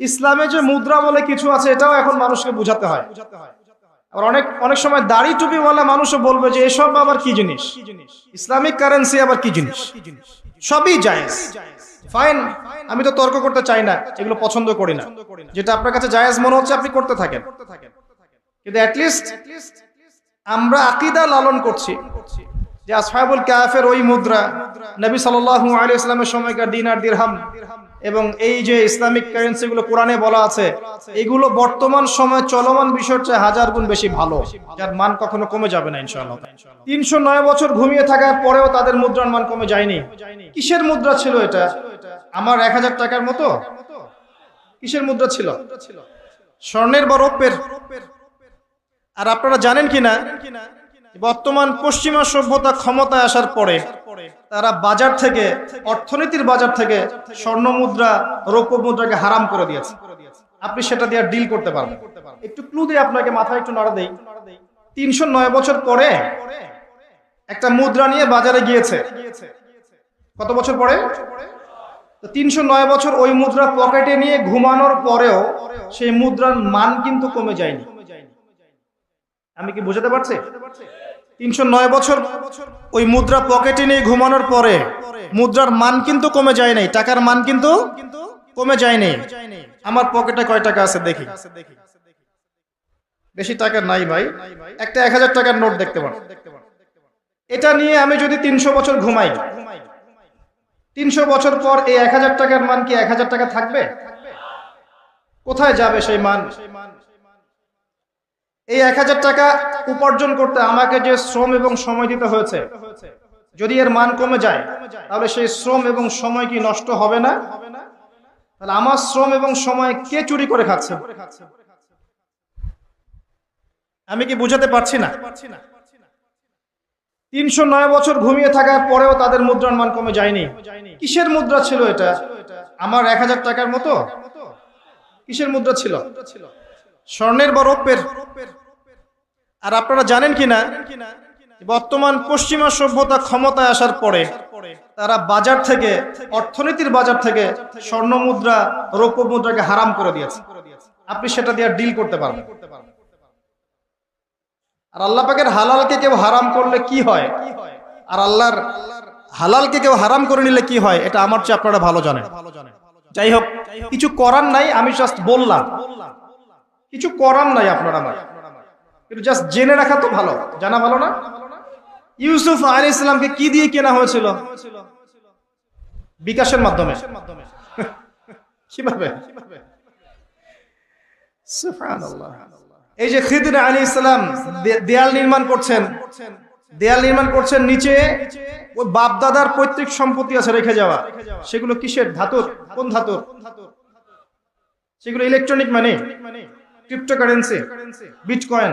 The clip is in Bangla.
ইসলামে যে মুদ্রা বলে কিছু আছে, এটাও এখন মানুষকে বুঝাতে হয়। আর অনেক অনেক সময় দাড়ি টুপিওয়ালা মানুষও বলবে যে, এসব আবার কি জিনিস? ইসলামিক কারেন্সি আবার কি জিনিস? সবই জায়েজ। ফাইন আমি তো তর্ক করতে চাই না, এগুলো পছন্দ করি না। যেটা আপনার কাছে জায়েজ মনে হচ্ছে আপনি করতে থাকেন। কিন্তু অ্যাটলিস্ট আমরা আকিদা লালন করছি। যে আসহাবুল কাফের ওই মুদ্রা নবী সাল্লাল্লাহু আলাইহি ইসলামের সময়কার দিনার দিরহাম। এবং এই যে ইসলামিক কারেন্সি গুলো কোরআনে বলা আছে, এগুলো বর্তমান সময় চলমান বিষয়ের চেয়ে হাজার গুণ বেশি ভালো, যার মান কখনো কমে যাবে না ইনশাআল্লাহ। তিনশো নয় বছর ঘুমিয়ে থাকার পরেও তাদের মুদ্রার মান কমে যায়নি। কিসের মুদ্রা ছিল এটা? আমার এক হাজার টাকার মতো? কিসের মুদ্রা ছিল? স্বর্ণের বা রৌপ্যের? আর আপনারা জানেন কিনা? বর্তমান পশ্চিমা সভ্যতা ক্ষমতায় আসার পরে তারা বাজার থেকে, অর্থনীতির বাজার থেকে স্বর্ণ মুদ্রা, রৌপ্য মুদ্রাকে হারাম করে দিয়েছে। আপনি সেটা দিয়ে ডিল করতে পারবেন। একটু ক্লু দিয়ে আপনাকে মাথায় একটু নড়া দেই। তিনশো নয় বছর পরে একটা মুদ্রা নিয়ে বাজারে গিয়েছে। কত বছর পরে? তিনশো নয় বছর ওই মুদ্রা পকেটে নিয়ে ঘুমানোর পরেও সেই মুদ্রার মান কিন্তু কমে যায়নি। আমি কি বুঝাতে পারছি? তিনশো নয় বছর ওই মুদ্রা পকেটে নিয়ে ঘুমানোর পরে মুদ্রার মান কিন্তু কমে যায় নাই, টাকার মান কিন্তু কমে যায়নি আমার পকেটে কয় টাকা আছে দেখি। বেশি টাকা নাই ভাই, একটা এক হাজার টাকার নোট দেখতে পান। এটা নিয়ে আমি যদি তিনশো বছর ঘুমাই, তিনশো বছর পর এই এক হাজার টাকার মান কি এক হাজার টাকা থাকবে? কোথায় যাবে সেই মান? এই এক হাজার টাকা উপার্জন করতে আমাকে যে শ্রম এবং সময় দিতে হয়েছে, যদি এর মান কমে যায়, তাহলে সেই শ্রম এবং সময় কি নষ্ট হবে না? তাহলে আমার শ্রম এবং সময় কে চুরি করে খাচ্ছে? আমি কি বুঝাতে পারছি না? তিনশো নয় বছর ঘুমিয়ে থাকার পরেও তাদের মুদ্রার মান কমে যায়নি। কিসের মুদ্রা ছিল এটা? আমার এক হাজার টাকার মতো? কিসের মুদ্রা ছিল? স্বর্ণের বা রৌপ্যের? আর আপনারা জানেন কিনা বর্তমান পশ্চিমা সভ্যতা ক্ষমতায় আসার পরে তারা বাজার থেকে, অর্থনীতির বাজার থেকে স্বর্ণ মুদ্রা, রৌপ্য মুদ্রাকে হারাম করে দিয়েছে। আপনি সেটা দিয়ে ডিল করতে পারবেন। আর আল্লাহ পাকের হালালকে কেউ হারাম করলে কি হয়? আর আল্লাহর হালালকে কেউ হারাম করে নিলে কি হয়? এটা আমার চেয়ে আপনারা ভালো জানেন। যাই হোক, কিছু করার নাই, আমি জাস্ট বললাম। কিছু করার নাই আপনারা আমার। কিন্তু জাস্ট জেনে রাখা তো ভালো। জানা ভালো না? ইউসুফ আলী ইসলামকে কি দিয়ে কেনা হয়েছিল? বিকাশের মাধ্যমে। কীভাবে? এই যে খিদির আলী ইসলাম দেয়াল নির্মাণ করছেন। দেয়াল নির্মাণ করছেন নিচে। ওই বাপ দাদার পৈতৃক সম্পত্তি আছে রেখে যাওয়া। সেগুলো কিসের? ধাতুর? কোন ধাতুর? সেগুলো ইলেকট্রনিক মানে क्रिप्टो करेंसी बिटकॉइन